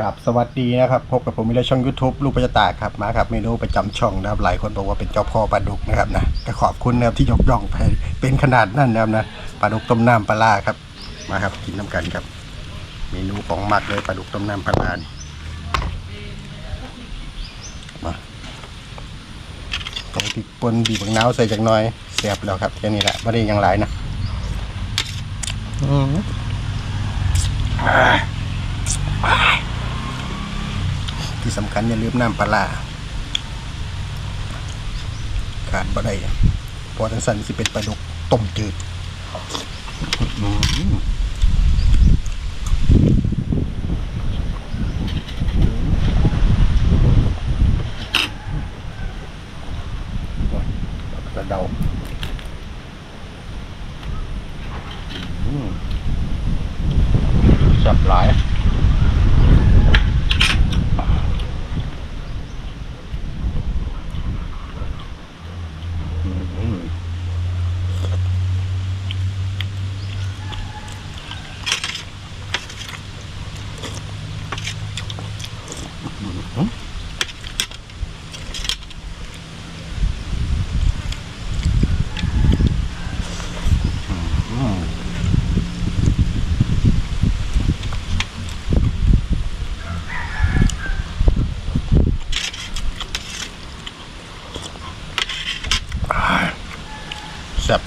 ครับสวัสดีนะครับพบกับผมในช่อง YouTube ลูกประจตาครับมาครับเมนูประจำช่องนะครับหลายคนบอกว่าเป็นเจ้าพ่อปลาดุกนะครับนะก็ขอบคุณนะครับที่ยกย่องไปเป็นขนาดนั้นนะครับนะปลาดุกต้มน้ำปลาร้าครับ มาครับกินน้ำกันครับ เมนูของมักเลยปลาดุกต้มน้ำปลาร้านี่มาใส่พริกป่นบีบมะนาวใส่จักน่อยเสียบแล้วครับแค่นี้แหละไม่ได้ยังหลายนะอืม ที่สำคัญอย่าลืมน้ำปลาขาดบ่ได้พอทั้งสันสิเป็นปลาดุกต้มจืดอื้อหือกระเดาอื้อสับหลาย อืม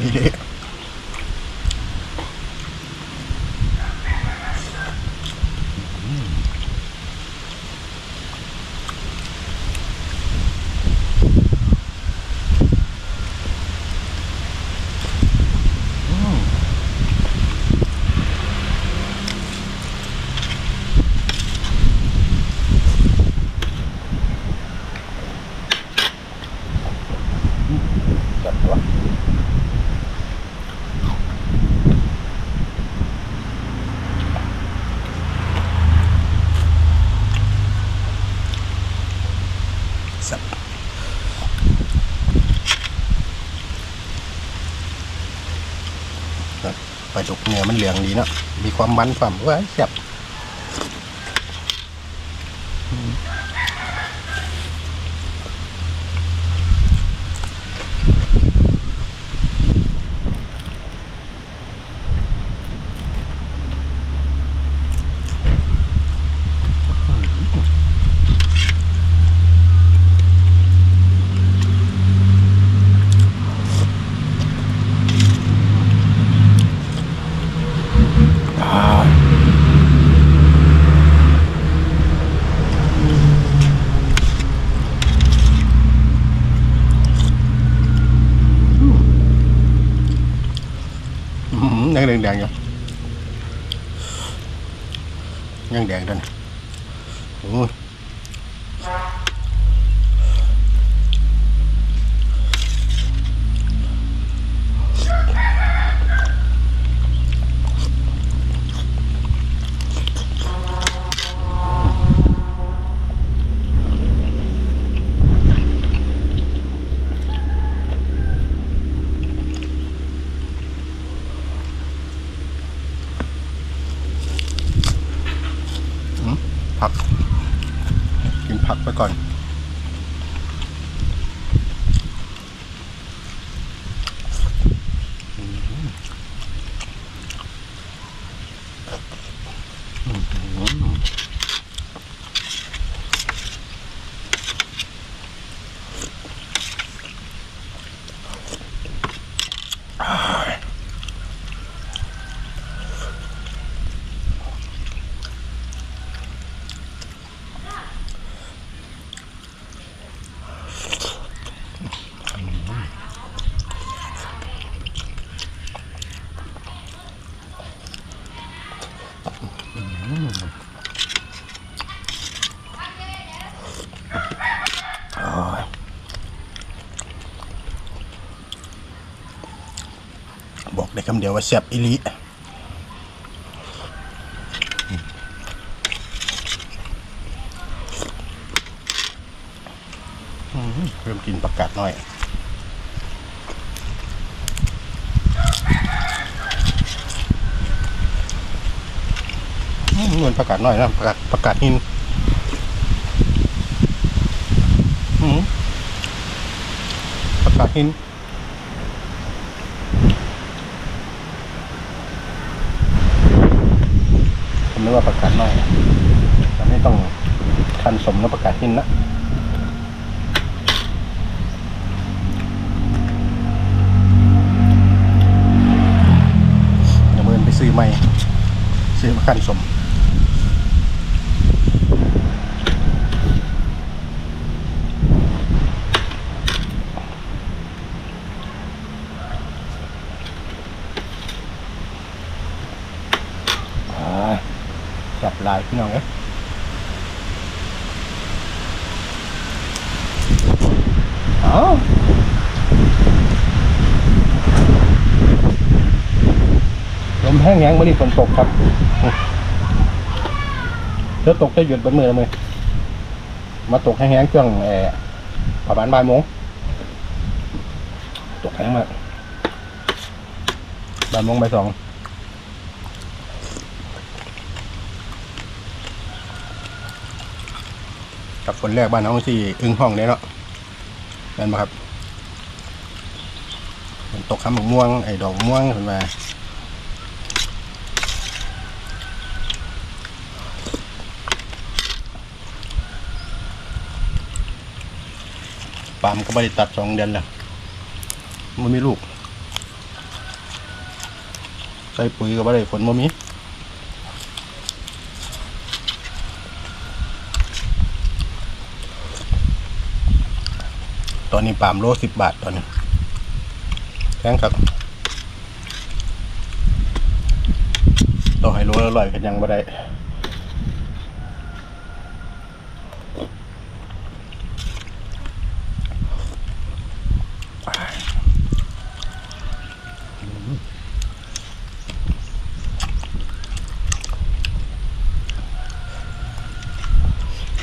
แซ่บอีเด้แซ่บวะแซ่บครับ ปลาดุกเนื้อมันเหลืองดีเนาะมีความมันความว่าแซ่บ อื้อหือยังแดงๆอยู่ยังแดงด้วยนะโอ้ย ผัก กินผักไปก่อน บอกได้คำเดียวว่าแซ่บอิลิเริ่มกินประกาศหน่อยเหมือนประกาศหน่อยนะประกาศประกาศหินประกาศหิน หรือว่าประกาศน้อยแต่ไม่ต้องคันสมนะประกาศหินนะเดี๋ยวเมินไปซื้อใหม่ซื้อประกันสม อ่า ลายพี่น้องเอ้ยเอาลมแห้งแห้งไม่ได้ฝนตกครับเดี๋ยวตกจะหยุดบนมือเลยมาตกแห้งๆช่งเออประมาณบ่ายโมงตกแห้งมากบ่ายโมงบ่ายสอง กับฝนแรกบ้านน้องสี่อึ้งห้องเนี่ยเนาะนั่นมาครับฝนตกข้ามะม่วงไอ้ดอกม่วงเห็นมาปามก็ไม่ได้ตัดสองเดือนแล้วมันมีลูก ใส่ปุ๋ยก็ไม่ได้ฝนมันมี อนนี้ปามโลสิบบาทตอนนี้แพงครับต่อให้โลละร้อยกันยังไม่ได้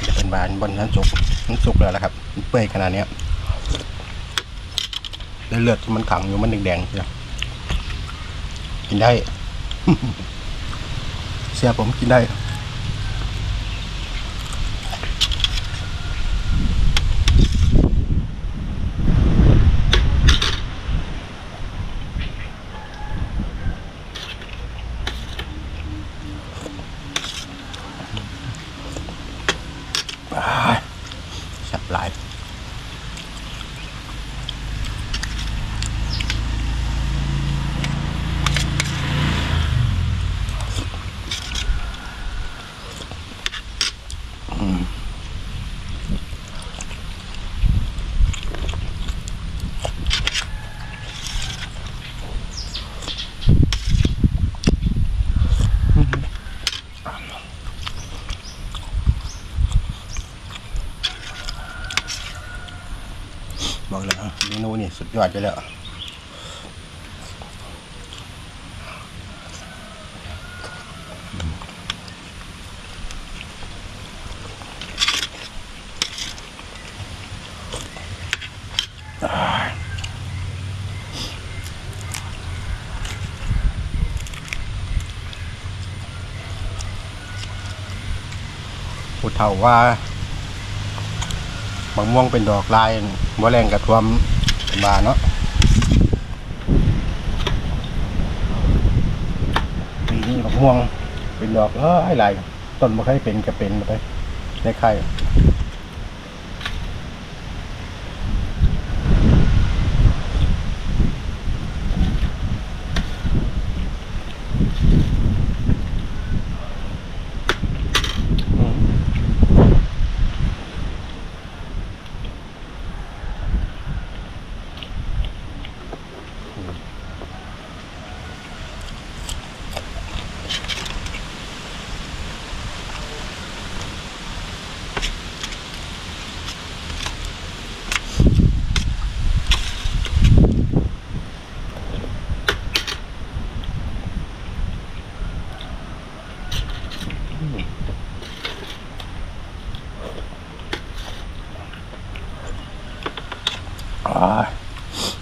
จะเป็นบานบนนั้นสุกนั้นสุกแล้วละครับ เปื่อยขนาดเนี้ เลือดที่มันขังอยู่มันแดงๆเชียวกินได้ เสียผมกินได้ อ่าแซ่บหลาย บอก เมนูนี่สุดยอดไปแล้วผู้เฒ่าว่ามะม่วงเป็นดอกลายบ่แรงกระทวม บาเนาะปีนี้มะม่วงเป็นดอกเออให้ลายต้นมะไข่เป็นก็เป็นไปในไข่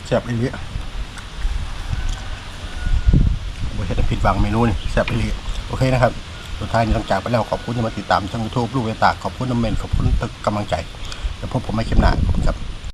แซ่บอีหลีบ่เฮ็ดให้ผิดหวังเมนูนี่แซ่บอีหลีโอเคนะครับ สุดท้ายนี้ต้องจากไปแล้วขอบคุณที่มาติดตามช่องยูทูบลูกเวตาขอบคุณน้ำเมนขอบคุณตึกกำลังใจ แล้วพบผมไม่คลิปหน้า